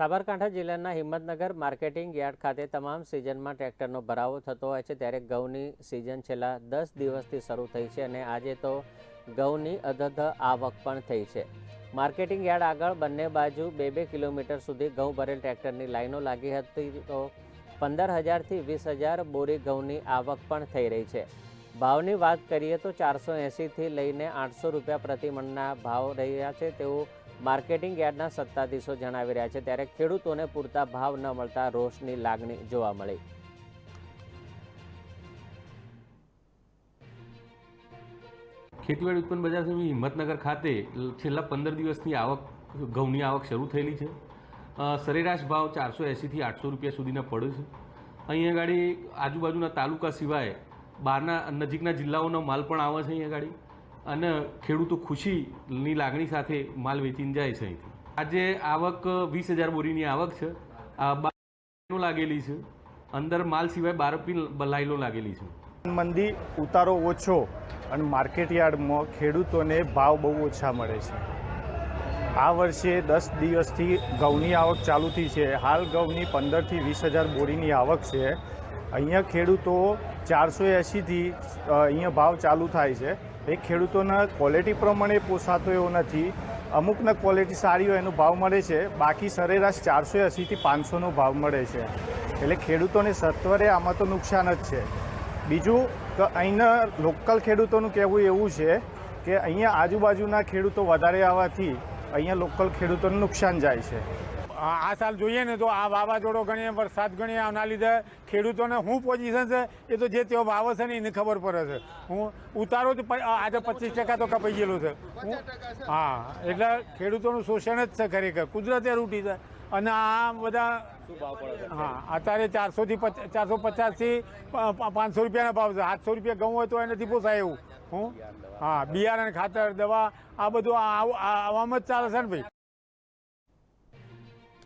સાબરકાંઠા જિલ્લાના Himmatnagar marketing yard ખાતે તમામ સિઝનમાં ટ્રેક્ટરનો ભરાવો થતો હોય છે, ત્યારે ઘઉંની સિઝન છેલ્લા દસ દિવસથી શરૂ થઈ છે અને આજે તો ઘઉંની અધધ આવક પણ થઈ છે. માર્કેટિંગ યાર્ડ આગળ બંને બાજુ બે બે કિલોમીટર સુધી ઘઉં ભરેલ ટ્રેક્ટરની લાઈનો લાગી હતી તો પંદર હજારથી વીસ હજાર બોરી ઘઉંની આવક પણ થઈ રહી છે. ભાવની વાત કરીએ તો ચારસો એંસીથી લઈને આઠસો રૂપિયા પ્રતિમણના ભાવ રહ્યા છે, તેવું માર્કેટિંગ યાર્ડના સત્તાધીશો જણાવી રહ્યા છે, ત્યારે ખેડૂતોને પૂરતા ભાવ ન મળતા રોષની લાગણી જોવા મળી. ખેતીવાડી ઉત્પન્ન બજાર સમિતિ હિંમતનગર ખાતે છેલ્લા પંદર દિવસની આવક, ઘઉંની આવક શરૂ થયેલી છે. સરેરાશ ભાવ ચારસો એંસીથી આઠસો રૂપિયા સુધીના પડે છે. અહીંયા ગાડી આજુબાજુના તાલુકા સિવાય બહારના નજીકના જિલ્લાઓનો માલ પણ આવે છે અહીંયા ગાડી અને ખેડૂતો ખુશીની લાગણી સાથે માલ વેચીને જાય છે અહીંથી. આજે આવક વીસ હજાર બોરીની આવક છે. આ બાર લાગેલી છે. અંદર માલ સિવાય બાર બી લાઈનો લાગેલી છે. મંદી ઉતારો ઓછો અને માર્કેટ યાર્ડમાં ખેડૂતોને ભાવ બહુ ઓછા મળે છે. આ વર્ષે દસ દિવસથી ઘઉંની આવક ચાલુ થઈ છે. હાલ ઘઉંની પંદરથી વીસ હજાર બોરીની આવક છે. અહીંયા ખેડૂતો ચારસો એંશીથી અહીંયા ભાવ ચાલુ થાય છે. એ ખેડૂતોના ક્વોલિટી પ્રમાણે પોસાતો એવો નથી. અમુકને ક્વોલિટી સારી હોય એનો ભાવ મળે છે. બાકી સરેરાશ ચારસો એંશીથી પાંચસોનો ભાવ મળે છે. એટલે ખેડૂતોને સત્વરે આમાં તો નુકસાન જ છે. બીજું કે અહીંના લોકલ ખેડૂતોનું કહેવું એવું છે કે અહીંયા આજુબાજુના ખેડૂતો વધારે આવવાથી અહીંયા લોકલ ખેડૂતોને નુકસાન જાય છે. આ સાલ જોઈએ ને તો આ વાવાઝોડો ગણીએ વરસાદ ગણીએ આના લીધે ખેડૂતોને શું પોઝિશન છે એ તો જે તેઓ વાવે છે ને એને ખબર પડે છે. હું ઉતારો જ આજે પચીસ ટકા તો કપાઈ ગયેલો છે. હું- એટલે ખેડૂતોનું શોષણ જ છે ખરેખર. કુદરતે રૂટી છે. અને આ બધા હા, અત્યારે ચારસોથી ચારસો પચાસથી પાંચસો રૂપિયાના ભાવ છે. સાતસો રૂપિયા ઘઉં હોય તો એનાથી નથી પોસાય એવું. હું હા, બિયારણ, ખાતર, દવા, આ બધું આવામાં જ ચાલે છે ને ભાઈ.